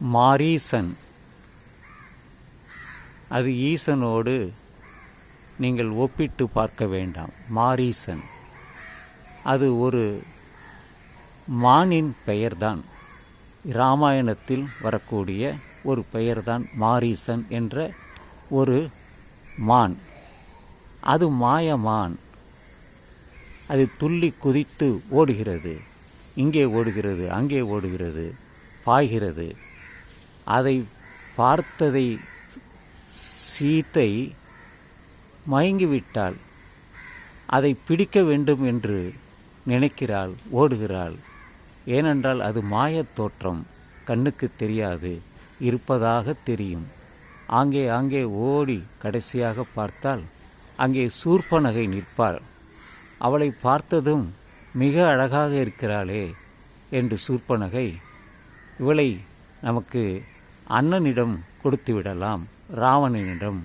மாரீசன். அது ஈசனோடு நீங்கள் ஒப்பிட்டு பார்க்க வேண்டாம். மாரீசன். அது ஒரு மானின் பெயர்தான். இராமாயணத்தில் வரக்கூடிய ஒரு பெயர்தான் மாரீசன் என்ற ஒரு மான். அது மாயமான். அது துள்ளி குதித்து ஓடுகிறது. இங்கே ஓடுகிறது அங்கே ஓடுகிறது பாய்கிறது. அதை பார்த்ததை சீத்தை மயங்கிவிட்டாள். அதை பிடிக்க வேண்டும் என்று நினைக்கிறாள் ஓடுகிறாள். ஏனென்றால் அது மாயத் தோற்றம் கண்ணுக்கு தெரியாது இருப்பதாக தெரியும். ஆங்கே ஆங்கே ஓடி கடைசியாக பார்த்தால் அங்கே சூர்பனகை நிற்பாள். அவளை பார்த்ததும் மிக அழகாக இருக்கிறாளே என்று சூர்பனகை இவளை நமக்கு அண்ணனிடம் கொடுத்து விடலாம் ராவணனிடம்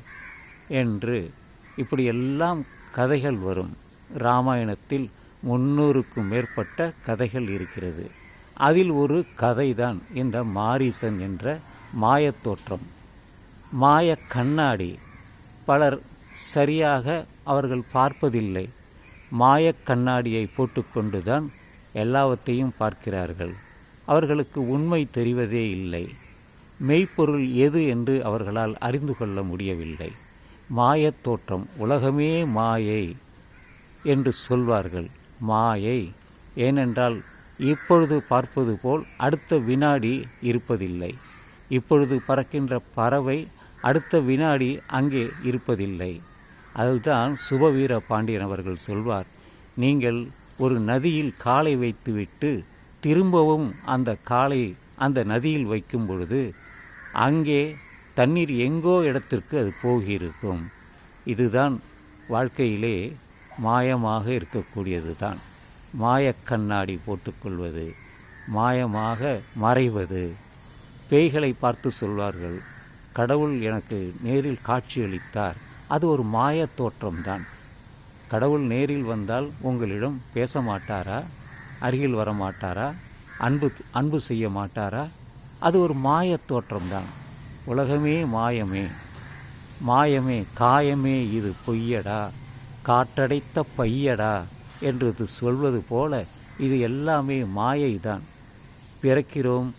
என்று இப்படியெல்லாம் கதைகள் வரும். ராமாயணத்தில் முன்னூறுக்கும் மேற்பட்ட கதைகள் இருக்கிறது. அதில் ஒரு கதைதான் இந்த மாரீசன் என்ற மாயத்தோற்றம் மாய கண்ணாடி. பலர் சரியாக அவர்கள் பார்ப்பதில்லை. மாயக் கண்ணாடியை போட்டுக்கொண்டு தான் எல்லாவற்றையும் பார்க்கிறார்கள். அவர்களுக்கு உண்மை தெரிவதே இல்லை. மெய்ப்பொருள் எது என்று அவர்களால் அறிந்து கொள்ள முடியவில்லை. மாயத் தோற்றம் உலகமே மாயை என்று சொல்வார்கள். மாயை ஏனென்றால் இப்பொழுது பார்ப்பது போல் அடுத்த வினாடி இருப்பதில்லை. இப்பொழுது பறக்கின்ற பறவை அடுத்த வினாடி அங்கே இருப்பதில்லை. அதுதான் சுபவீர பாண்டியன் அவர்கள் சொல்வார். நீங்கள் ஒரு நதியில் காலை வைத்துவிட்டு திரும்பவும் அந்த காலை அந்த நதியில் வைக்கும் பொழுது அங்கே தண்ணீர் எங்கோ இடத்திற்கு அது போகியிருக்கும். இதுதான் வாழ்க்கையிலே மாயமாக இருக்கக்கூடியது தான் மாயக்கண்ணாடி போட்டுக்கொள்வது மாயமாக மறைவது. பேய்களை பார்த்து சொல்வார்கள் கடவுள் எனக்கு நேரில் காட்சியளித்தார். அது ஒரு மாயத் தோற்றம்தான். கடவுள் நேரில் வந்தால் உங்களிடம் பேச மாட்டாரா? அருகில் வர மாட்டாரா அன்பு அன்பு செய்ய மாட்டாரா? அது ஒரு மாயத் தோற்றம்தான். உலகமே மாயமே. மாயமே காயமே இது பொய்யடா. காற்றடைத்த பையடா என்று இது சொல்வது போல இது எல்லாமே மாயைதான். பிறக்கிறோம்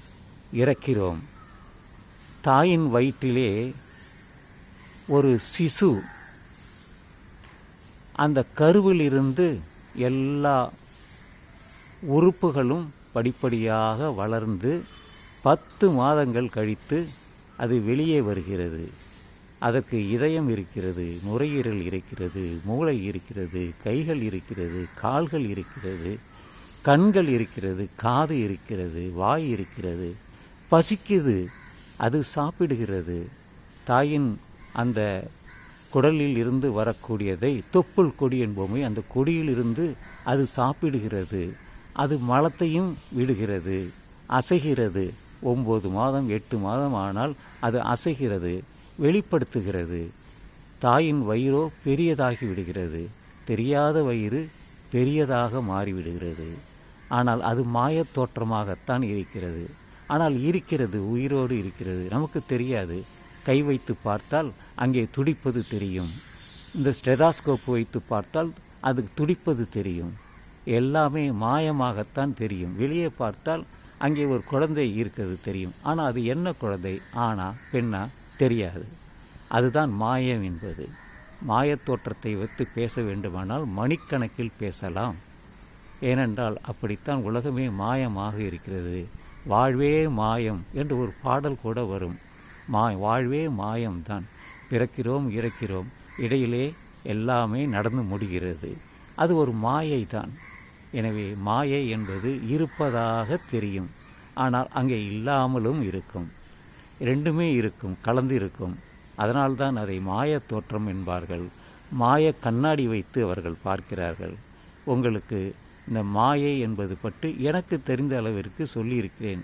இறக்கிறோம். தாயின் வயிற்றிலே ஒரு சிசு. அந்த கருவிலிருந்து எல்லா உறுப்புகளும் படிப்படியாக வளர்ந்து பத்து மாதங்கள் கழித்து அது வெளியே வருகிறது. அதற்கு இதயம் இருக்கிறது நுரையீரல் இருக்கிறது மூளை இருக்கிறது கைகள் இருக்கிறது கால்கள் இருக்கிறது கண்கள் இருக்கிறது காது இருக்கிறது வாய் இருக்கிறது. பசிக்குது அது சாப்பிடுகிறது. தாயின் அந்த குடலில் இருந்து வரக்கூடியதை தொப்புள் கொடி என்போமே அந்த கொடியில் இருந்து அது சாப்பிடுகிறது. அது மலத்தையும் விடுகிறது. அசைகிறது. ஒம்பது மாதம் எட்டு மாதம் ஆனால் அது அசைகிறது வெளிப்படுத்துகிறது. தாயின் வயிறோ பெரியதாகி விடுகிறது. தெரியாத வயிறு பெரியதாக மாறிவிடுகிறது. ஆனால் அது மாயத் தோற்றமாகத்தான் இருக்கிறது. ஆனால் இருக்கிறது உயிரோடு இருக்கிறது. நமக்கு தெரியாது. கை வைத்து பார்த்தால் அங்கே துடிப்பது தெரியும். இந்த ஸ்டெதாஸ்கோப் வைத்து பார்த்தால் அது துடிப்பது தெரியும். எல்லாமே மாயமாகத்தான் தெரியும். வெளியே பார்த்தால் அங்கே ஒரு குழந்தை இருக்கிறது தெரியும். ஆனால் அது என்ன குழந்தை? ஆனா பெண்ணா? தெரியாது. அதுதான் மாயம் என்பது. மாயத் தோற்றத்தை வைத்து பேச வேண்டுமானால் மணிக்கணக்கில் பேசலாம். ஏனென்றால் அப்படித்தான் உலகமே மாயமாக இருக்கிறது. வாழ்வே மாயம் என்று ஒரு பாடல் கூட வரும். மா வாழ்வே மாயம்தான் பிறக்கிறோம் இறக்கிறோம். இடையிலே எல்லாமே நடந்து முடிகிறது. அது ஒரு மாயை தான் எனவே மாயை என்பது இருப்பதாக தெரியும். ஆனால் அங்கே இல்லாமலும் இருக்கும். ரெண்டுமே இருக்கும் கலந்து இருக்கும். அதனால்தான் அதை மாயத் தோற்றம் என்பார்கள். மாய கண்ணாடி வைத்து அவர்கள் பார்க்கிறார்கள். உங்களுக்கு இந்த மாயை என்பது பற்றி எனக்கு தெரிந்த அளவிற்கு சொல்லியிருக்கிறேன்.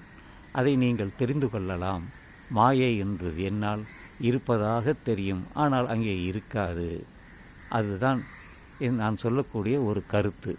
அதை நீங்கள் தெரிந்து கொள்ளலாம். மாயை என்பது என்னால் இருப்பதாக தெரியும். ஆனால் அங்கே இருக்காது. அதுதான் என் நான் சொல்லக்கூடிய ஒரு கருத்து.